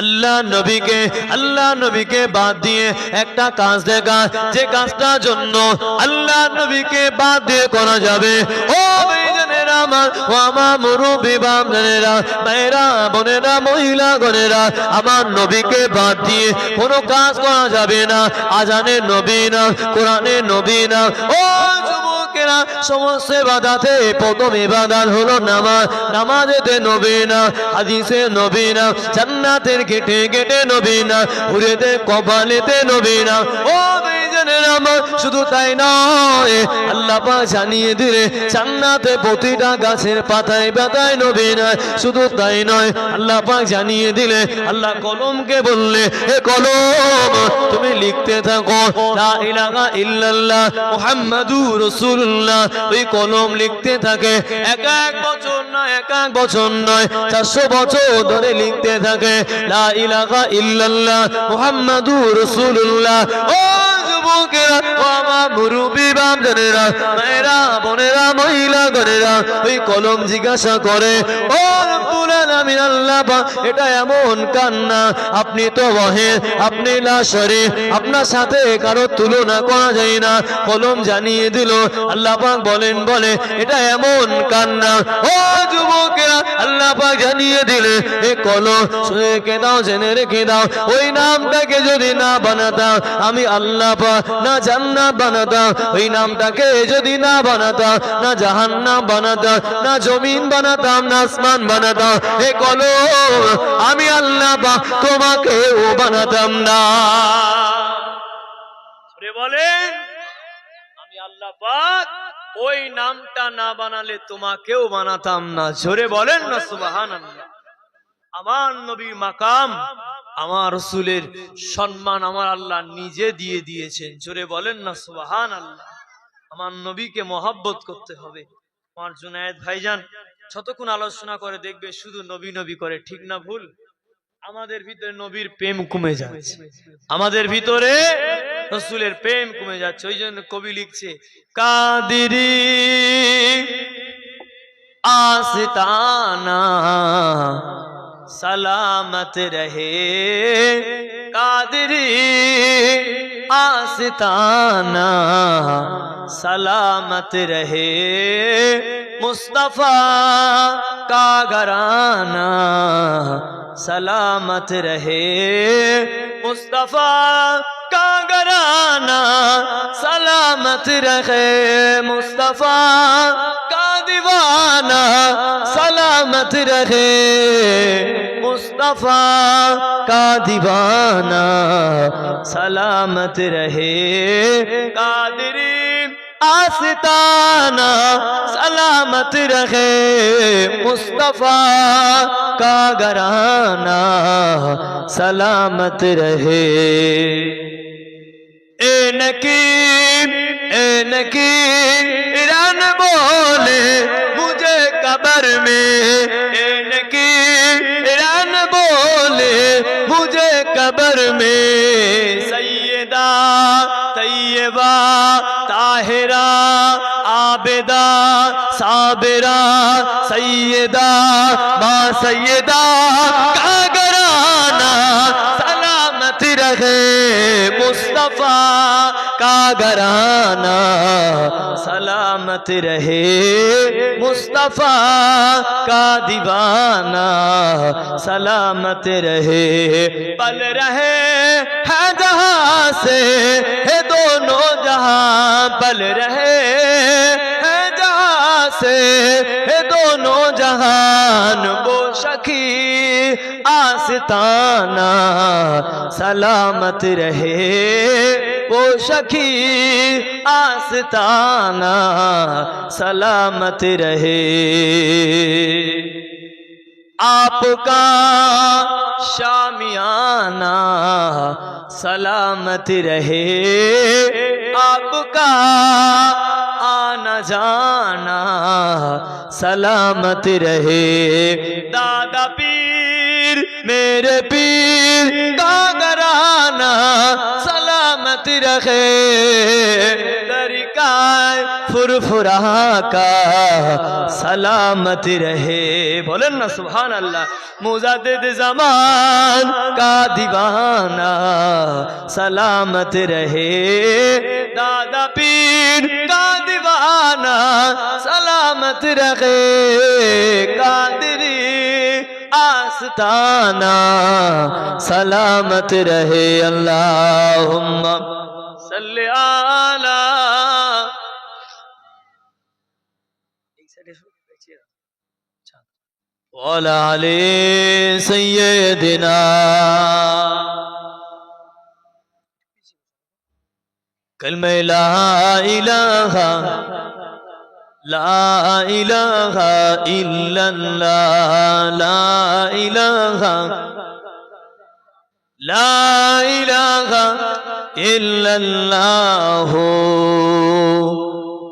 আল্লাহ নবীকে আল্লাহ নবীকে বাদ দিয়ে একটা কাজ দেখা। যে কাজটার জন্য আল্লাহ নবীকে বাদ দিয়ে করা যাবে। ও আমার মহিলা গণেরা, আমার নবীকে বাদ দিয়ে কোনো কাজ করা যাবে না। আজানের নবী না, কোরআনের নবী না। ও যুবকেরা সমস্ত বাদাতে প্রথম ইবাদত হলো নামাজ। নামাজেতে নবী না, হাদিসে নবী না, জান্নাতের গেটে গেটে নবী না উড়েতে কপালেতে নবী না। ও শুধু তাই নয়, আল্লাহ জানিয়ে দিলে, জান্নাতে প্রতিটা গাছের পাতায় পাতায় নবী না, শুধু তাই নয়, আল্লাহ জানিয়ে দিলে, আল্লাহ কলমকে বললে, হে কলম, তুমি লিখতে থাকো, লা ইলাহা ইল্লাল্লাহ, মুহাম্মাদুর রাসূলুল্লাহ। ওই কলম লিখতে থাকে। এক এক বছর না এক এক বছর নয়, চারশো বছর ধরে লিখতে থাকে। লা ইলাহা ইল্লাল্লাহ, মুহাম্মাদুর রসুল্লাহ ও আপনি তো ওয়াহিদ আপনি লা শরীক আপনার সাথে কারও তুলনা করা যায় না। কলম জানিয়ে দিল, আল্লাহ বলেন, বলে, এটা এমন কান্না। ও যুবকেরা, আল্লাহ জানিয়ে দিলে, এ কলম রেখে দাও, জেনে রেখে দাও, ওই নামটাকে যদি না বানাতাম, আমি আল্লাহ না জান্নাত বানাতাম। ওই নামটাকে যদি না বানাতাম, না জাহান্নাম বানাতাম, না জমিন বানাতাম, না আসমান বানাতাম এ কলম, আমি আল্লাহ পাক তোমাকেও বানাতাম না। বলেন, আমি আল্লাহ পাক ওই নামটা না বানালে তোমাকেও বানাতাম না। বলেন না আমার নবীর মাকাম আমার রসুলের সম্মান আমার আল্লাহ নিজে দিয়ে দিয়েছেন। জোরে বলেন না সুবাহান আল্লাহ আমার নবীকে মহাব্বত করতে হবে। আমার জুনায়েদ ভাইজান যতক্ষণ আলোচনা করে দেখবে শুধু নবী নবী করে, ঠিক না ভুল? আমাদের ভিতরে নবীর প্রেম কমে যাচ্ছে। আমাদের ভিতরে রসুলের প্রেম কমে যাচ্ছে। ওই জন্য কবি লিখছে, কাদিরি আস্তানা سلامت رہے۔ قادری، آستانہ، سلامت رہے۔ مصطفیٰ کا گرانہ سلامت رہے۔ مصطفیٰ کا گرانہ سلامت رہے۔ مصطفیٰ دیوانہ سلامت رہے۔ مصطفیٰ کا دیوانہ سلامت رہے۔ قادری آستانہ سلامت رہے۔ مصطفیٰ کا گرانہ سلامت رہے۔ اے ایران بولے مجھے قبر میں۔ اے ایران بولے مجھے قبر میں۔ سیدہ، طیبہ، طاہرہ، عابدہ، صابرہ، سیدہ، با سیدہ۔ وفا کا گرانہ سلامت رہے۔ مصطفیٰ کا دیوانہ سلامت رہے۔ پل رہے ہے جہاں سے ہے دونوں جہاں۔ پل رہے ہے جہاں سے ہے دونوں جہان وہ شکی آستانہ سلامت رہے۔ وہ شکی آستانہ سلامت رہے۔ آپ کا شامیانہ سلامت رہے۔ آپ کا آنا جانا سلامت رہے۔ دادا پیر میرے پیر کا گرانا سلامت رکھے طریقہ فرفرا کا سلامت رہے بولن نا سبحان اللہ مزدد زمان کا دیوانہ سلامت رہے دادا پیر کا دیوانہ سلامت رہے قادری آستانہ سلامت رہے اللہم۔ صلی اللہ وعلا علی سیدنا۔ کلمہ لا الہ لا إله إلا الله. لا إله. لا إله إلا الله.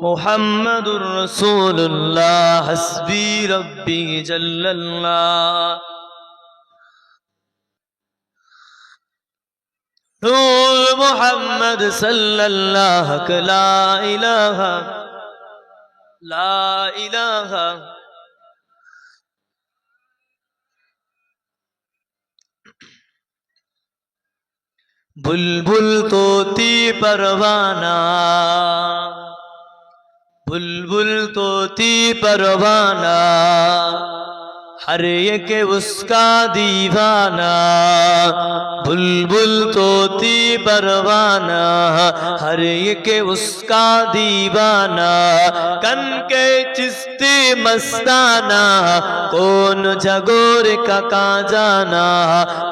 محمد رسول الله حسبي ربي جل الله. نور محمد صلى الله لا إله. لا الہ بلبل توتی پروانہ. بلبل توتی پروانہ. ہر ایک اس کا دیوانہ، بلبل توتی پروانہ ہر ایک اس کا دیوانہ، کن کے چستی مستانہ، کون جگور کا کان جانا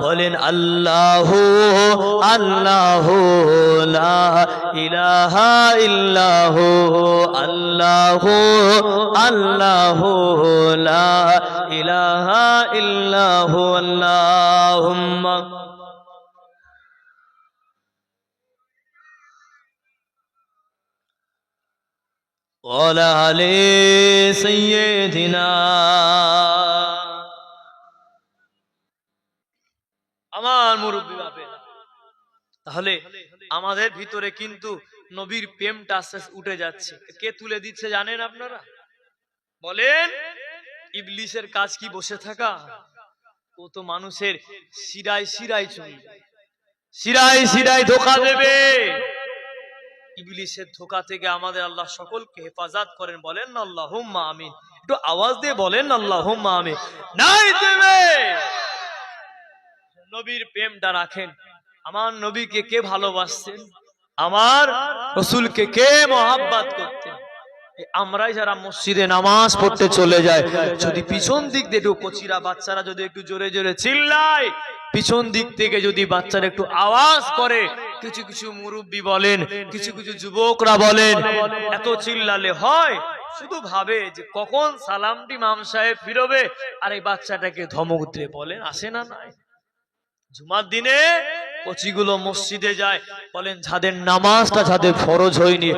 بولین اللہ ہو اللہ ہو لا الہ الا ہو، اللہ ہو اللہ ہو لا الہ ইলাহা ইল্লাহ আল্লাহুম্মা وعلى آل سيدنا আমার মুরব্বী বাপে তাহলে আমাদের ভিতরে কিন্তু নবীর প্রেমটা আস্তে আস্তে উঠে যাচ্ছে কে তুলে দিচ্ছে জানেন আপনারা বলেন ইবলিসের কাজ কি বসে থাকা? ও তো মানুষের শিরায় শিরায় চলবে শিরায় শিরায় ধোকা দেবে। ইবলিসের ধোকা থেকে আমাদের আল্লাহ সকলকে হেফাজত করেন, বলেন না আল্লাহ আমিন। একটু আওয়াজ দিয়ে বলেন না আল্লাহ আমিন। নাই দেবে। নবীর প্রেমটা রাখেন। আমার নবীকে কে ভালোবাসছেন আমার রসুলকে কে মহাব্বাত করতেন? আমরাই যারা মসজিদে নামাজ পড়তে চলে যায়, যদি পিছন দিক দিয়ে কচিরা বাচ্চারা যদি একটু জোরে জোরে চিল্লায়, পিছন দিক থেকে যদি বাচ্চারা একটু আওয়াজ করে, কিছু কিছু মুরব্বী বলেন, কিছু কিছু যুবকরা বলেন, এত চিল্লালে হয়, শুধু ভাবে যে কখন সালামটি মাম সাহেব ফিরবে, আর এই বাচ্চাটাকে ধমক দিয়ে বলেন, আসে না নাই? জুমার দিনে কচিগুলো মসজিদে যায়, বলেন, যাদের নামাজটা যাদের ফরজ হয়নি,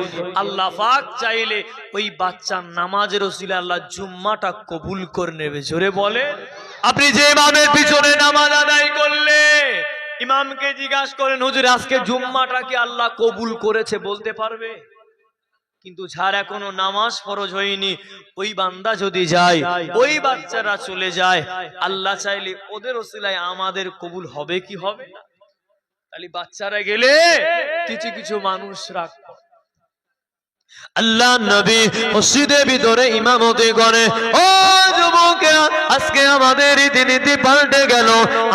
আল্লাহ পাক চাইলে ওই বাচ্চার নামাজের ওসিলে আল্লাহ জুম্মাটা কবুল করে নেবে। জোরে বলে আপনি যে ইমামের পিছনে নামাজ আদায় করলে, ইমামকে জিজ্ঞাসা করেন, হুজুর, আজকে জুম্মাটা কি আল্লাহ কবুল করেছে? বলতে পারবে। কিন্তু যার এখনও নামাজ ফরজ হয়নি, ওই বান্দা যদি যায়, ওই বাচ্চারা চলে যায়, আল্লাহ চাইলে ওদের ওসিলায় আমাদের কবুল হবে কি হবে না? তাহলে বাচ্চারা গেলে কিছু কিছু মানুষ রাখ আল্লাহ নবী মসজিদের ভিতরে ইমামতি করে। ও যুবকেরা আজকে আমাদের রীতিনীতি পাল্টে গেল,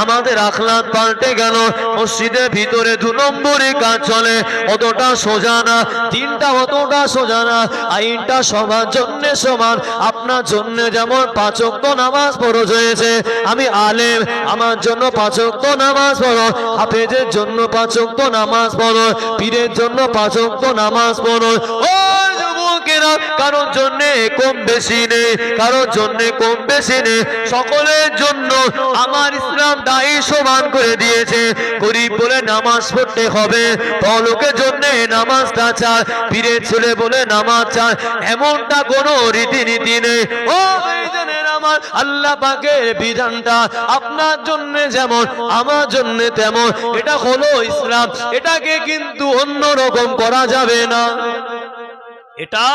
আমাদের আখলাদ পাল্টে গেল। মসজিদের ভিতরে দু নম্বরে কাজ চলে, অতটা সোজা না তিনটা অতটা সোজা না, আইনটা সবার জন্য সমান, আপনার জন্য যেমন পাচক্ত নামাজ ফরজ হয়েছে, আমি আলেম, আমার জন্য পাচক্ত নামাজ পড়ো হাফেজের জন্য পাচক্ত নামাজ পড়ো পীরের জন্য পাচক্ত নামাজ পড়ো ও যুবকেরা কারোর জন্য কম বেশি নেই কারোর জন্য কম বেশি নেই সকলের জন্য আমার ইসলাম দায়ী সমান করে দিয়েছে। গরিব বলে নামাজ পড়তে হবে জন্য নামাজটা চায় ছেলে বলে নামাজ চায়, এমনটা কোনো রীতিনীতি নেই। ও বিধানটা, আপনার জন্য যেমন, আমার জন্য তেমন, এটা হলো ইসলাম, এটাকে কিন্তু অন্য রকম করা যাবে না। এটা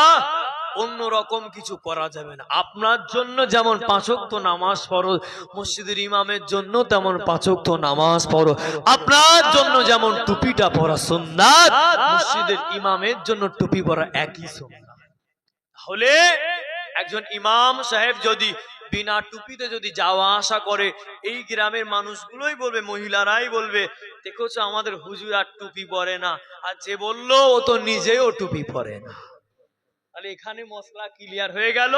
অন্য রকম কিছু করা যাবে না। আপনার জন্য যেমন পাঁচক্ত নামাজ পড়ো মসজিদের ইমামের জন্য তেমন পাঁচক্ত নামাজ পড়ো আপনার জন্য যেমন টুপিটা পরা সুন্নাত, মসজিদের ইমামের জন্য টুপি পরা একই তাহলে একজন ইমাম সাহেব যদি বিনা টুপিতে যদি যাওয়া আসা করে, এই গ্রামের মানুষগুলোই বলবে, মহিলারাই বলবে, দেখেছ আমাদের হুজুর আর টুপি পরে না। আর যে বলল, ও তো নিজেও টুপি পরে না। তাহলে এখানে মশলা ক্লিয়ার হয়ে গেল।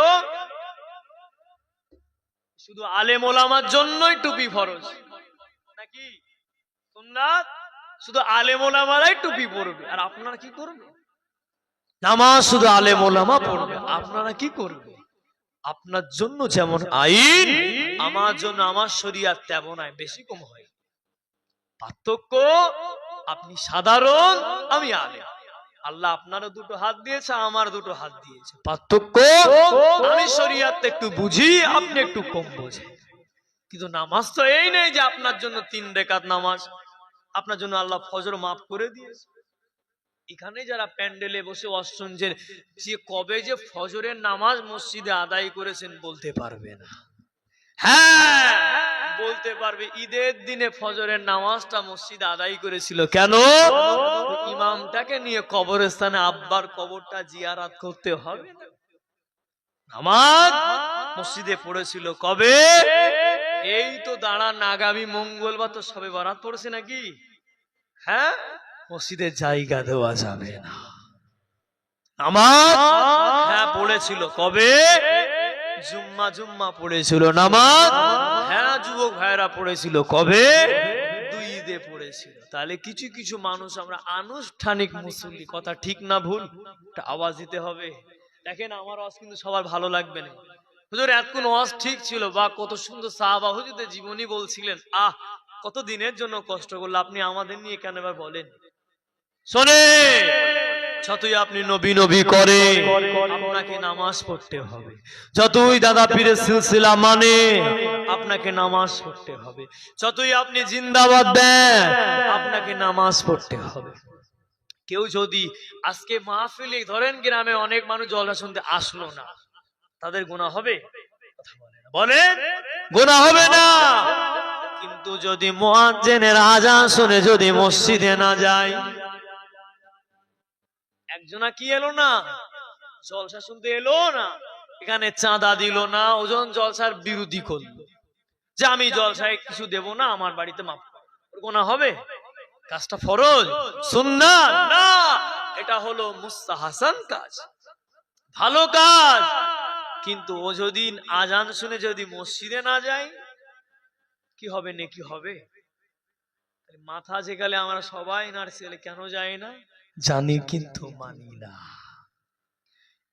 শুধু আলেম ওলামার জন্যই টুপি ফরজ। নাকি? শুধু আলেম ওলামারাই টুপি পরবে। আর আপনারা কি করবে? নামাজ শুধু আলেম ওলামা পড়বে। আপনারা কি করবে? আপনার জন্য যেমন আইন, আমার জন্য আমার শরীয়ত তেমন আইন। বেশি কম হয়। পার্থক্য, আপনি সাধারণ, আমি আলেম। আল্লাহ আপনারও দুটো হাত দিয়েছে আমার দুটো হাত দিয়েছে। পার্থক্য? আমি শরীয়ত একটু বুঝি আপনি একটু কম বোঝেন। কিন্তু নামাজ তো এই নেই যে আপনার জন্য তিন রেকাত নামাজ। আপনার জন্য আল্লাহ ফজর মাফ করে দিয়েছে। এখানে যারা প্যান্ডেলে বসে ওয়াজ শুনছেন যে কবে যে ফজরের নামাজ মসজিদে আদায় করেছেন বলতে পারবে না। হ্যাঁ। বলতে পারবে ঈদের দিনে ফজরের নামাজটা মসজিদে আদায় করেছিল কেন? ইমামটাকে নিয়ে কবরস্থানে আব্বার কবরটা জিয়ারাত করতে হবে নামাজ মসজিদে পড়েছিল কবে? এই তো দাঁড়ান আগামী মঙ্গলবার তো সবে বারাত পড়েছে নাকি? হ্যাঁ মসজিদের জায়গা দেওয়া যাবে না। নামাজ? হ্যাঁ পড়েছিল কবে? জুম্মা জুম্মা পড়েছিল নামাজ। হ্যাঁ যুবক ভাইরা পড়েছিল কবে? দুই ঈদে পড়েছিল। তাহলে কিছু কিছু মানুষ আমরা আনুষ্ঠানিক মুসল্লি, কথা ঠিক না ভুল? আওয়াজ দিতে হবে। দেখেন, আমার আওয়াজ কিন্তু সবার ভালো লাগবে না। হুজুর, এতক্ষণ আওয়াজ ঠিক ছিল। বা, কত সুন্দর সাহাবা হুজুরদের জীবনী বলছিলেন। আহ, কত দিনের জন্য কষ্ট করল, আপনি আমাদের নিয়ে কেন এবার বলেন? শোনে যতই আপনি নবী নবী করে আপনাকে নামাজ পড়তে হবে। যতই দাদা পীরের সিলসিলা মানে আপনাকে নামাজ পড়তে হবে। যতই আপনি জিন্দাবাদ দেন, আপনাকে নামাজ পড়তে হবে। কেউ যদি আজকে মাহফিলে, ধরেন গ্রামে অনেক মানুষ জলসা শুনতে আসলো না, তাদের গুণা হবে? বলেন হবে না। কিন্তু যদি মুয়াজ্জিনের আজান শুনে যদি মসজিদে না যায় একজনা কি এলো না? জলসা শুনতে এলো না? এখানে চাঁদা দিল না, ওজন জলসার বিরোধী করল। যে আমি জলসায় কিছু দেব না, আমার বাড়িতে মাপ গোনা হবে? কাজটা ফরজ? সুন্না না। এটা হলো মুস্তাহাসান কাজ। ভালো কাজ। কিন্তু ও যদি আজান শুনে যদি মসজিদে না যায়, কি হবে নেকি হবে? মাথা যেকালে আমরা সবাই নার্সিয়ালে কেন যাই না? জানি কিন্তু মানি না।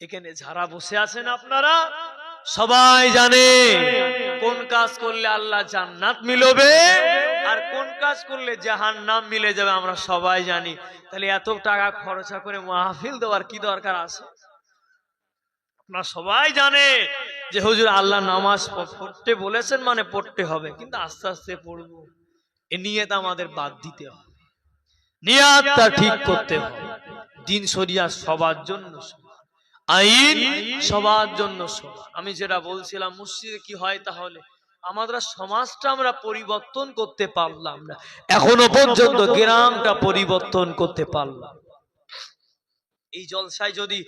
এখানে যারা বসে আছেন আপনারা, সবাই জানে কোন কাজ করলে আল্লাহ জান্নাত মিলবে আর কোন কাজ করলে জাহান নাম মিলে যাবে আমরা সবাই জানি। তাহলে এত টাকা খরচা করে মাহফিল দেওয়ার কি দরকার আছে? আপনারা সবাই জানে যে হুজুর আল্লাহ নামাজ পড়তে বলেছেন মানে পড়তে হবে, কিন্তু আস্তে আস্তে পড়ব। এ নিয়ে তো আমাদের বাদ দিতে হবে নিয়াতটা ঠিক করতে হবে। দিন শরিয়া সবার জন্য। আইন সবার জন্য আমি যেটা বলছিলাম, মসজিদে কি হয় তাহলে? আমরা সমাজটা আমরা পরিবর্তন করতে পারলাম না। এখনও পর্যন্ত গ্রামটা পরিবর্তন করতে পারলাম এই জলসায় যদি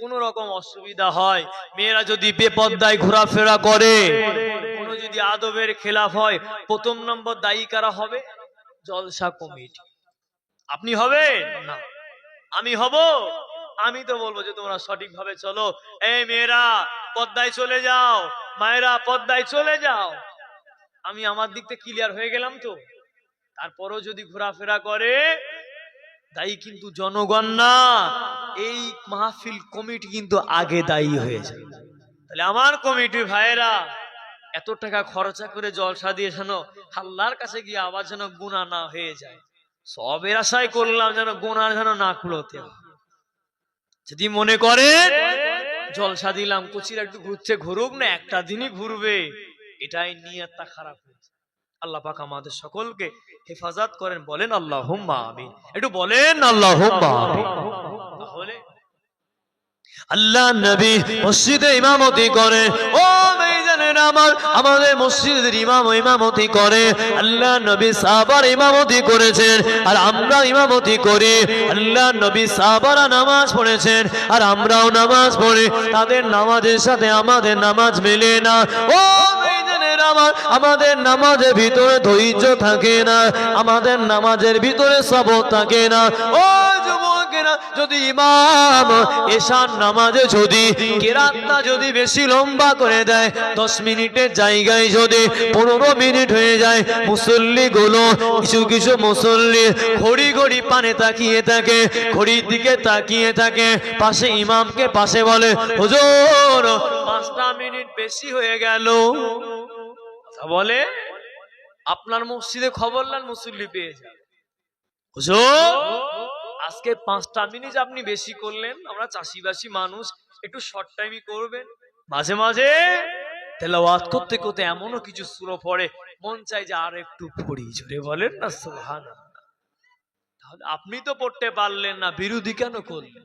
কোন রকম অসুবিধা হয়, মেয়েরা যদি বেপদ্দায় ঘোরাফেরা করে, কোনো যদি আদবের খেলাফ হয়, প্রথম নম্বর দায়ী কারা হবে? জলসা কমিটি। আপনি হবে? না। আমি হব? আমি তো বলব যে তোমরা সঠিকভাবে চলো। এই মেয়েরা, পদ্মায় চলে যাও। মায়েরা, পদ্মায় চলে যাও। আমি আমার দিক থেকে ক্লিয়ার হয়ে গেলাম তো। তারপরও যদি ঘোরাফেরা করে, দায়ী কিন্তু জনগণ না। এই মাহফিল কমিটি কিন্তু আগে দায়ী হয়ে যায়। তাহলে আমার কমিটি ভাইয়েরা, এত টাকা খরচা করে জলসা দিয়ে যেন আল্লাহর কাছে গিয়ে আবার যেন গুণা না হয়ে যায়। সবের আশাই করলাম যেন গুনার যেন না হয়। যদি মনে করেন জলসা দিলাম, কুচির একটু ঘুরছে, ঘুরুক না, একটা দিনই ঘুরবে। এটাই নিয়তটা খারাপ হয়েছে আল্লাহ পাক আমাদের সকলকে হেফাজত করেন, বলেন আল্লাহ আমিন। একটু বলেন আল্লাহ তাহলে আল্লাহ নবী মসজিদে ইমামতি করে, ও মেয়েজানের আমার? আমাদের মসজিদের ইমাম ইমামতি করে। আল্লাহ নবী সাহাবার ইমামতি করেছেন। আর আমরা ইমামতি করি। আল্লাহ নবী সাহাবারা নামাজ পড়েছেন। আর আমরাও নামাজ পড়ি। তাদের নামাজের সাথে আমাদের নামাজ মেলে না। ও আমাদের নামাজের ভিতরে ধৈর্য থাকে না। আমাদের নামাজের ভিতরে সবর থাকে না। ও যুবকেরা যদি ইমাম এশার নামাজে যদি কেরাতটা যদি বেশি লম্বা করে দেয়, দশ মিনিটের জায়গায় যদি পনেরো মিনিট হয়ে যায় মুসল্লি গুলো কিছু কিছু মুসল্লি ঘড়ি ঘড়ি পানে তাকিয়ে থাকে, ঘড়ির দিকে তাকিয়ে থাকে, পাশে ইমামকে পাশে বলে, হুজুর, পাঁচটা মিনিট বেশি হয়ে গেল। বলে, আপনার মসজিদে খবর লান মুসল্লি পেয়ে যান হুজুর আজকে পাঁচটা মিনিট আপনি বেশি করলেন আমরা চাষিবাসী মানুষ একটু শর্ট টাইমই করবেন। মাঝে মাঝে তেলাওয়াত করতে করতে এমনও কিছু সুরো পড়ে মন চাই যে আর একটু পড়ি জোরে বলেন না সোহান তাহলে আপনি তো পড়তে পারলেন না বিরোধী কেন করলেন?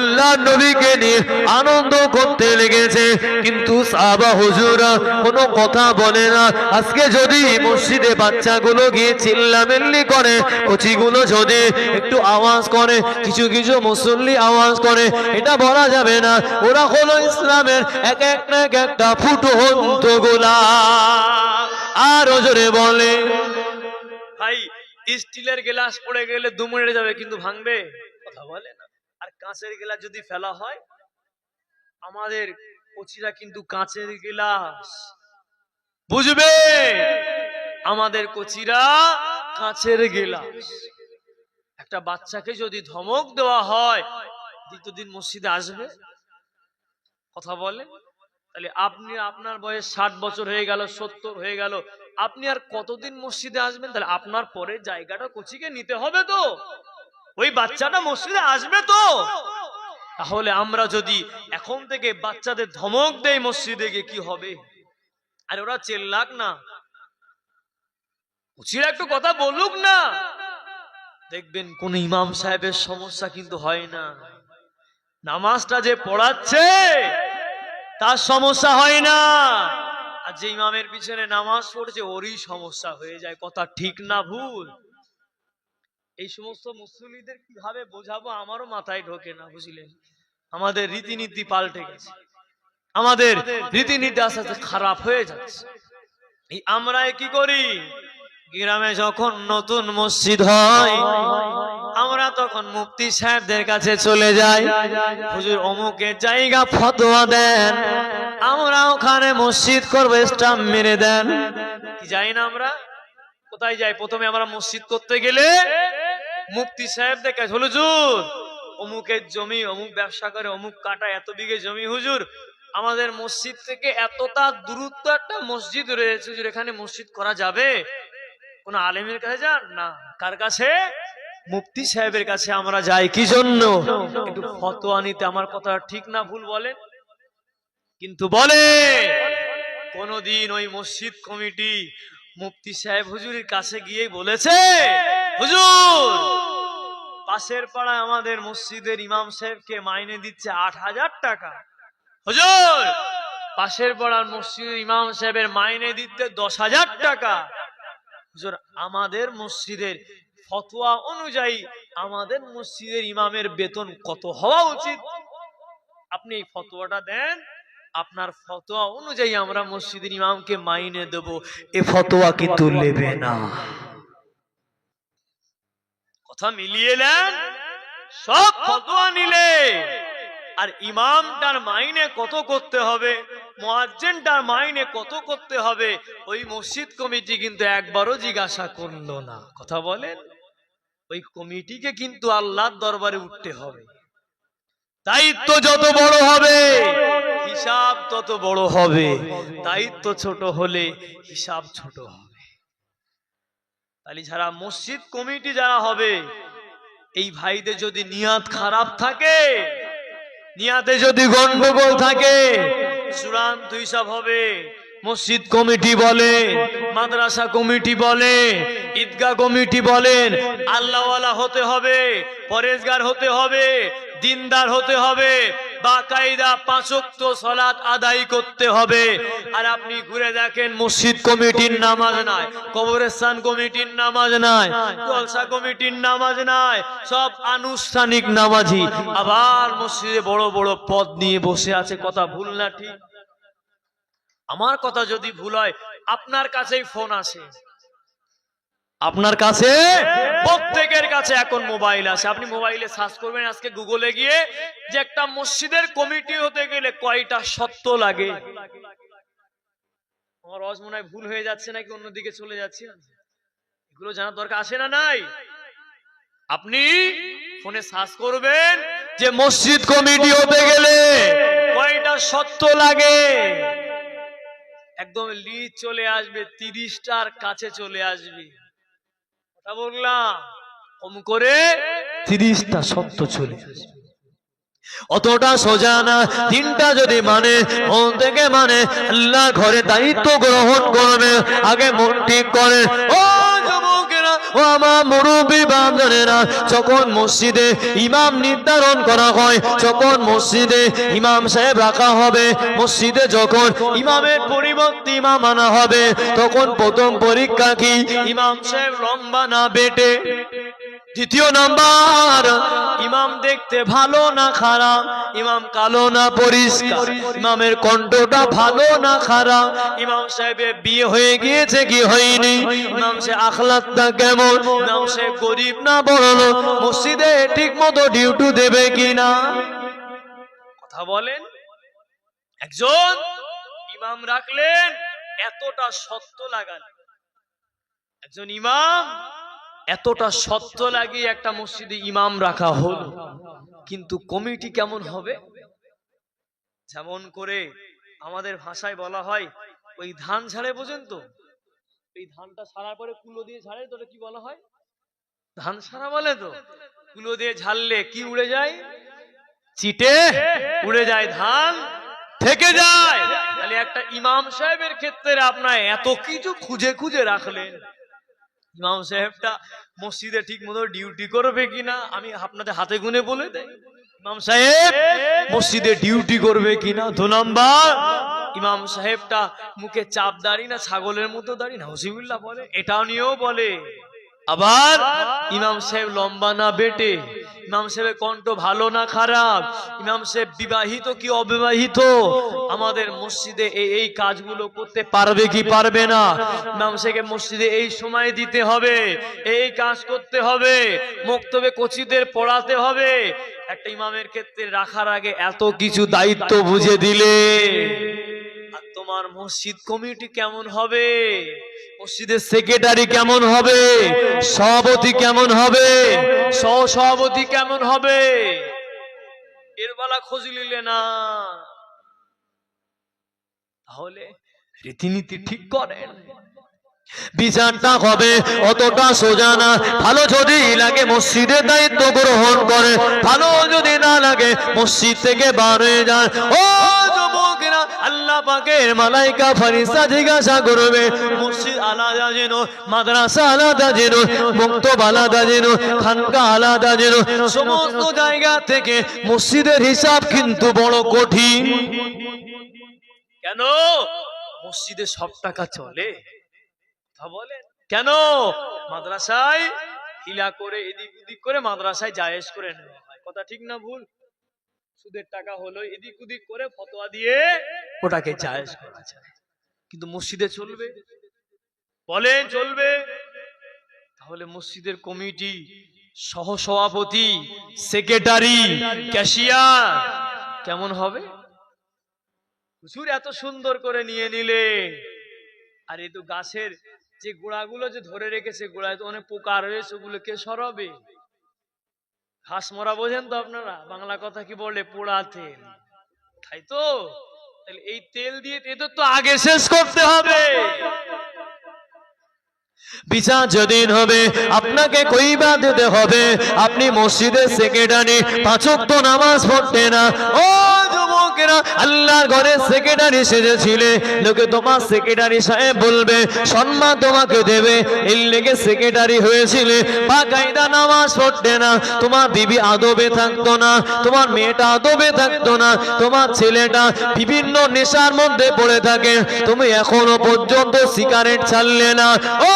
আল্লাহ নবীকে নিয়ে আনন্দ করতে লেগেছে। কিন্তু সাহাবা হুজুরা কোনো কথা বলে না। আজকে যদি মসজিদে বাচ্চাগুলো গিয়ে চিল্লামিল্লি করে, কচিগুলো যদি একটু আওয়াজ করে, কিছু কিছু মুসল্লি আওয়াজ করে, এটা বলা যাবে না। ওরা হলো ইসলামের এক এক না এক একটা ফুটো হন্ত গোলা আর জোরে বলে, ভাই, স্টিলের গ্লাস পড়ে গেলে দুমড়ে যাবে, কিন্তু ভাঙবে? কথা বলে কাঁচের গেলা যদি ফেলা হয়, আমাদের কচিরা কিন্তু কাঁচের গ্লাস। বুঝবে? আমাদের কচিরা কাঁচের গেলাস। একটা বাচ্চাকে যদি ধমক দেওয়া হয় দ্বিতীয় দিন মসজিদে আসবে। কথা বলে? তাহলে আপনি আপনার বয়স ষাট বছর হয়ে গেল, সত্তর হয়ে গেল, আপনি আর কতদিন মসজিদে আসবেন? তাহলে আপনার পরে জায়গাটা কচিকে নিতে হবে তো। ওই বাচ্চাটা মসজিদে আসবে তো? তাহলে আমরা যদি এখন থেকে বাচ্চাদের ধমক দেই মসজিদে গিয়ে, কি হবে? আর ওরা চেল্লাক না। উচির একটু কথা বলুক না। দেখবেন কোন ইমাম সাহেবের সমস্যা কিন্তু হয় না। নামাজটা যে পড়াচ্ছে, তার সমস্যা হয় না। আর যে ইমামের পিছনে নামাজ পড়ছে, ওরই সমস্যা হয়ে যায়। কথা ঠিক না, ভুল। এই সমস্ত মুসলিদের কীভাবে বোঝাবো আমারও মাথায় ঢোকে না বুঝলেন আমাদের রীতিনীতি পাল্টে গেছে। আমাদের রীতিনীতি আস্তে আস্তে খারাপ হয়ে যাচ্ছে। আমরা কি করি? গ্রামে যখন নতুন মসজিদ হয়, আমরা তখন মুফতি সাহেবদের কাছে চলে যাই। হুজুর অমুকের জায়গা ফতোয়া দেন। আমরা ওখানে মসজিদ করব, স্টাম্প মেরে দেন। কি যাই না আমরা? কোথায় যাই? প্রথমে আমরা মসজিদ করতে গেলে মুফতি সাহেবদের কাছে হুজুর, অমুকের জমি, অমুক ব্যবসা করে, অমুক কাটা, এত বিঘে জমি, হুজুর, আমাদের মসজিদ থেকে এতটা দূরত্ব একটা মসজিদ রয়েছে, হুজুর, এখানে মসজিদ করা যাবে? কোন আলেমের কাছে যান? না। কার কাছে? মুফতি সাহেবের কাছে আমরা যাই। কি জন্য? একটু ফতোয়া নিতে। আমার কথা ঠিক না, ভুল বলেন? কিন্তু বলে, কোনদিন ওই মসজিদ কমিটি মুফতি সাহেব হুজুরের কাছে গিয়ে বলেছে হুজুর! পাশের পাড়ায় আমাদের মসজিদের ইমাম সাহেবকে মাইনে দিচ্ছে আট হাজার টাকা। হুজুর! পাশের পাড়ার মসজিদের ইমাম সাহেবের মাইনে দিতে দশ হাজার টাকা। হুজুর আমাদের মসজিদের ফতোয়া অনুযায়ী আমাদের মসজিদের ইমামের বেতন কত হওয়া উচিত? আপনি এই ফতোয়াটা দেন আপনার ফতোয়া অনুযায়ী আমরা মসজিদের ইমামকে মাইনে দেব। এ ফতোয়া কিন্তু নেবে না। কথা মিলিয়ে নেন, সব ফতোয়া নিলে। আর ইমামটার মাইনে কত করতে হবে? মোয়াজ্জেনটার মাইনে কত করতে হবে? ওই মসজিদ কমিটি কিন্তু একবারও জিজ্ঞাসা করল না। কথা বলেন? ওই কমিটিকে কিন্তু আল্লাহর দরবারে উঠতে হবে। দায়িত্ব যত বড় হবে, হিসাব তত বড় হবে। দায়িত্ব ছোট হলে হিসাব ছোট হবে। তাহলে যারা মসজিদ কমিটি যারা হবে, এই ভাইদের যদি নিয়াত খারাপ থাকে, নিয়াতে যদি গন্ডগোল থাকে, চূড়ান্ত হিসাব হবে। মসজিদ কমিটি বলে, মাদ্রাসা কমিটি বলে, ঈদগাহ কমিটি বলেন আল্লাহওয়ালা হতে হবে, পরেজগার হতে হবে, দিনদার হতে হবে বাকায়দা সলাৎ আদায় করতে হবে। আর আপনি ঘুরে দেখেন, মসজিদ কমিটির নামাজ নাই, কবরস্থান কমিটির নামাজ নাই, জলসা কমিটির নামাজ নাই, সব আনুষ্ঠানিক নামাজি। আবার মসজিদে বড় বড় পদ নিয়ে বসে আছে, কথা ভুল না ঠিক? আমার কথা যদি ভুল হয়, আপনার কাছেই ফোন আসে। আপনার কাছে? প্রত্যেকের কাছে এখন মোবাইল আছে। আপনি মোবাইলে সার্চ করবেন আজকে গুগলে গিয়ে যে একটা মসজিদের কমিটি হতে গেলে কয়টা সত্য লাগে? আমার রস মনে হয় ভুল হয়ে যাচ্ছে নাকি অন্যদিকে চলে যাচ্ছে? এগুলো জানার দরকার আসে না নাই? আপনি ফোনে সার্চ করবেন যে মসজিদ কমিটি হতে গেলে কয়টা সত্য লাগে? একদম লিজ চলে আসবে তিরিশটার কাছে চলে আসবে। কথা বললাম। কম করে তিরিশটা সত্য চলে অতটা সোজা না, তিনটা যদি মানে মন থেকে মানে আল্লাহ ঘরে দায়িত্ব গ্রহণ করবে, আগে মন ঠিক করে। ও ও আমার মুরব্বী বান্ধনেরা যখন মসজিদে ইমাম নির্ধারণ করা হয়, যখন মসজিদে ইমাম সাহেব রাখা হবে, মসজিদে যখন ইমামের পরিবর্তে ইমাম আনা হবে, তখন প্রথম পরীক্ষা কি? ইমাম সাহেব লম্বা না বেটে? দ্বিতীয় নাম্বার, ইমাম দেখতে ভালো না খারাপ? ইমাম কালো না পরিষ্কার? ইমামের কণ্ঠটা ভালো না খারাপ? ইমাম সাহেবের বিয়ে হয়ে গিয়েছে কি হয়নি? ইমাম সে আখলাকটা কেমন? ইমাম সে গরিব না বড় মসজিদে ঠিক মতো ডিউটি দেবে কিনা? কথা বলেন। একজন ইমাম রাখলেন, এতটা সত্য লাগান একজন ইমাম এতটা সত্য লাগিয়ে একটা মসজিদে ইমাম রাখা হলো, কিন্তু কমিটি কেমন হবে? যেমন করে আমাদের ভাষায় বলা হয়, ওই ধান ঝাড়ে বোঝেন তো? এই ধানটা সারা পরে কুলো দিয়ে ঝাড়ে তো কি বলা হয়? ধান সারা বলে তো? কুলো দিয়ে ঝাড়লে কি উড়ে যায়? চিটে উড়ে যায় ধান, থেকে যায়। তাহলে একটা ইমাম সাহেবের ক্ষেত্রে আপনার এত কিছু খুঁজে খুঁজে রাখলেন। ইমাম সাহেবটা মসজিদে ঠিক মতো ডিউটি করবে কিনা, আমি আপনাদের হাতে গুনে বলে দেয় ইমাম সাহেব, মসজিদে ডিউটি করবে কিনা, দু নম্বর। ইমাম সাহেবটা মুখে চাপ দাঁড়ি না, ছাগলের মতো দাঁড়ি না, হসিবুল্লাহ বলে, এটাও নিয়েও বলে। আবার ইমাম সাহেব লম্বা না বেটে ইমাম সাহেবের কণ্ঠ ভালো না খারাপ ইমাম সাহেব বিবাহিত কি অবিবাহিত? আমাদের মসজিদে এই এই কাজগুলো করতে পারবে কি পারবে না? ইমাম সাহেবকে মসজিদে এই সময় দিতে হবে এই কাজ করতে হবে মক্তবে কচিদের পড়াতে হবে। একটা ইমামের ক্ষেত্রে রাখার আগে এত কিছু দায়িত্ব বুঝে দিলে। আর তোমার মসজিদ কমিটি কেমন হবে? মসজিদের সেক্রেটারি কেমন হবে? সভাপতি কেমন হবে? সহ সভাপতি কেমন হবে? এর বেলা খোঁজ নিলে না। তাহলে রীতিনীতি ঠিক করেন। বিচারটা হবে, অতটা সোজা না। ভালো যদি লাগে মসজিদের দায়িত্ব গ্রহণ করে, ভালো যদি না লাগে মসজিদ থেকে বার হয়ে যান ও আল্লাহ পাকের মালাইকা ফারিস্তা জিজ্ঞাসা করবে, মসজিদ আলাদা যেন, মাদ্রাসা আলাদা যেন মুক্তব আলাদা যেন, খানকা আলাদা যেন, সমস্ত জায়গা থেকে মসজিদের হিসাব কিন্তু বড় কঠিন। কেন? মসজিদে সব টাকা চলে। কেন? মাদ্রাসায় হিলা করে, এদিক ওদিক করে মাদ্রাসায় জায়েজ করে নেওয়া হয়। কথা ঠিক না ভুল? সুদের টাকা হলো, এদিক ওদিক করে ফতোয়া দিয়ে ওটাকে জায়েজ করা যায়। কিন্তু মসজিদে চলবে? বলেন চলবে? তাহলে মসজিদের কমিটি সহ সভাপতি সেক্রেটারি ক্যাশিয়ার কেমন হবে? হুজুর এত সুন্দর করে নিয়ে নিলে আর এই তো গাছের যে গোড়াগুলো যে ধরে রেখেছে, গোড়ায় তো অনেক পোকা রয়েছে ওগুলো কে সরাবে। ঘাস মরা বোঝেন তো আপনারা? বাংলা কথা কি বলে? পোড়া তেল তাই তো? এই তেল দিয়ে এদের তো আগে শেষ করতে হবে। বিচার যেদিন হবে, আপনাকে কইবা দিতে হবে? আপনি মসজিদের সেক্রেটারি পাঁচক তো নামাজ পড়তে না। ও যুবকেরা আল্লাহর ঘরে সেক্রেটারি সেজেছিলে। লোকে তোমার সেক্রেটারি সাহেব বলবে, সম্মান তোমাকে দেবে। এর লেগে সেক্রেটারি হয়েছিলে। বা কায়দা নামাজ পড়তে না। তোমার বিবি আদবে থাকতো না। তোমার মেয়েটা আদবে থাকতো না। তোমার ছেলেটা বিভিন্ন নেশার মধ্যে পড়ে থাকে। তুমি এখনও পর্যন্ত সিগারেট ছাড়লে না। ও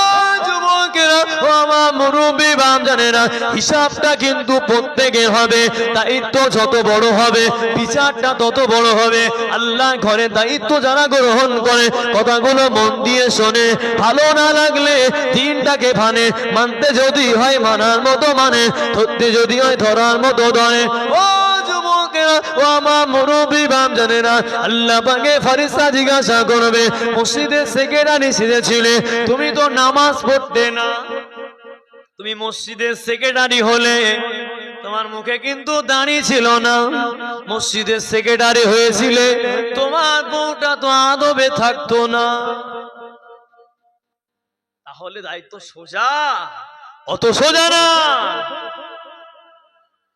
যুবকেরা, ও মুরব্বী বাম জানে হিসাবটা কিন্তু প্রত্যেকের হবে, দায়িত্ব যত বড় হবে, বিচারটা তত বড় হবে, আল্লাহ ঘরে দায়িত্ব যারা গ্রহণ করে, কথাগুলো মন দিয়ে শোনে, ভালো না লাগলে দিনটাকে ভানে, মানতে যদি হয় মানার মতো মানে ধরতে যদি হয় ধরার মতো ধরে। ও বাম আল্লাহ জিজ্ঞাসা করবে মসজিদের সেক্রেটারি সেজেছিলে তুমি তো নামাজ পড়তে না। তুমি মসজিদের সেক্রেটারি হলে তোমার মুখে কিন্তু দাঁড়িয়ে ছিল না। মসজিদের সেক্রেটারি হয়েছিলে, তোমার বউটা তো আদবে থাকতো না। তাহলে দায়িত্ব সোজা, অত সোজা না।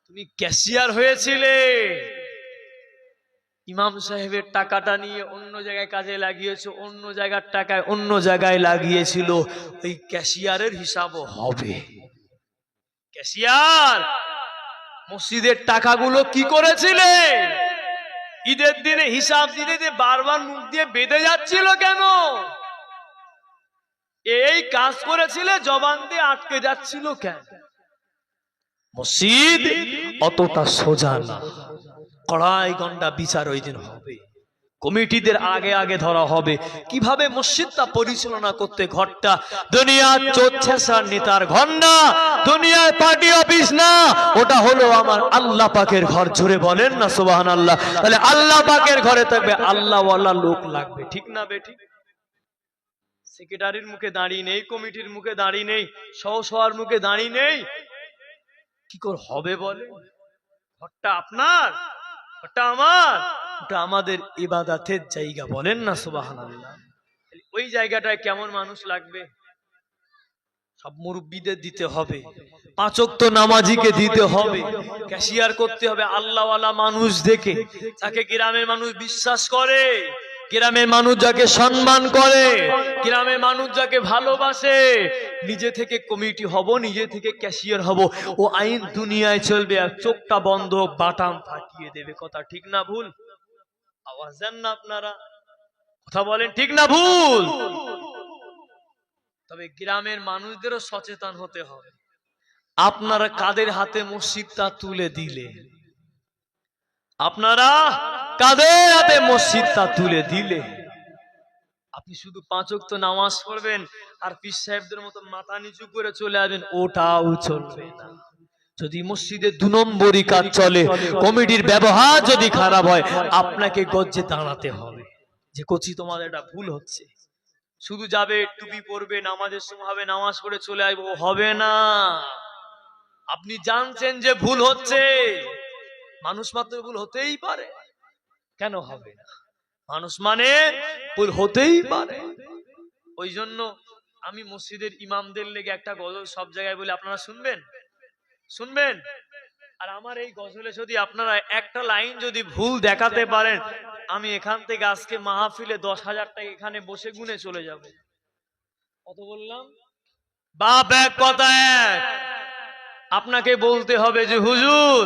তুমি ক্যাশিয়ার হয়েছিলে। ইমাম সাহেবের টাকাটা নিয়ে অন্য জায়গায় কাজে লাগিয়েছে, অন্য জায়গার টাকায় অন্য জায়গায় লাগিয়েছিল, ওই ক্যাশিয়ারের হিসাবও হবে। ক্যাশিয়ার, মসজিদের টাকাগুলো কি করেছিলে? ঈদের দিনে হিসাব দিতে যে বারবার মুখ দিয়ে বেঁধে যাচ্ছিল কেন? এই কাজ করেছিলে, জবান দিয়ে আটকে যাচ্ছিল কেন? মসজিদ অতটা সোজা না। কড়াই গন্ডা বিচার ওই দিন হবে। কমিটিদের আগে আগে ধরা হবে। কীভাবে মসজিদটা পরিচালনা করতে ঘরটা? দুনিয়া চলছে স্যার নেতার ঘর না দুনিয়ায় পার্টি অফিস না। ওটা হলো আমার আল্লাহ পাকের ঘর। জুড়ে বলেন না সুবাহান আল্লাহ তাহলে আল্লাহ পাকের ঘরে থাকবে আল্লাহ লোক লাগবে। ঠিক না বেঠিক সেক্রেটারির মুখে দাঁড়িয়ে নেই, কমিটির মুখে দাঁড়িয়ে নেই সহ সবার মুখে দাঁড়িয়ে নেই। কি করে হবে বলে ঘরটা আপনার? ঘরটা আমার। ওটা আমাদের ইবাদাতের জায়গা বলেন না সুবাহান ওই জায়গাটায় কেমন মানুষ লাগবে? সব মুরব্বীদের দিতে হবে। পাঁচক তো নামাজিকে দিতে হবে। ক্যাশিয়ার করতে হবে আল্লাহওয়ালা মানুষ দেখে তাকে গ্রামের মানুষ বিশ্বাস করে। গ্রামের মানুষ যাকে সম্মান করে, গ্রামের মানুষ যাকে ভালোবাসে, নিজে থেকে কমিটি হব, নিজে থেকে ক্যাশিয়ার হব, ও আইন দুনিয়ায় চলবে আর চোখটা বন্ধ, বাটাম ফাটিয়ে দেবে। কথা ঠিক না ভুল? আওয়াজ দেন না আপনারা। কথা বলেন ঠিক না ভুল? তবে গ্রামের মানুষদেরও সচেতন হতে হবে। আপনারা কাদের হাতে মসজিদটা তুলে দিলে আপনারা কাদের হাতে মসজিদটা তুলে দিলে? আপনি শুধু পাঁচ ওয়াক্ত নামাজ পড়বেন, আর পীর সাহেবদের মতো মাথা নিচু করে চলে আসবেন, ওটাও চলবে না। যদি মসজিদে দু নম্বরই কাজ চলে, কমিটির ব্যবহার যদি খারাপ হয়, আপনাকে গজ্জে দাঁড়াতে হবে। যে কচি তোমাদের এটা ভুল হচ্ছে। শুধু যাবে, টুপি পরবে, নামাজের সময় হবে, নামাজ পড়ে চলে আসব হবে না। আপনি জানছেন যে ভুল হচ্ছে। মানুষ মাত্র ভুল হতেই পারে। কেন হবে না? মানুষ মানে হতেই পারে। ওই জন্য আমি মসজিদের ইমামদের লেগে একটা গজল সব জায়গায় বলে, আপনারা শুনবেন? শুনবেন? আর আমার এই গজলে যদি আপনারা একটা লাইন যদি ভুল দেখাতে পারেন, আমি এখান থেকে আজকে মাহফিলে দশ হাজার টাকা এখানে বসে গুনে চলে যাব। কত বললাম? বাপ এক কথা এক। আপনাকে বলতে হবে যে, হুজুর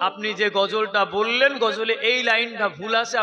আপনি যে গজলটা বললেন গজলে এই লাইনটা ভুল আছে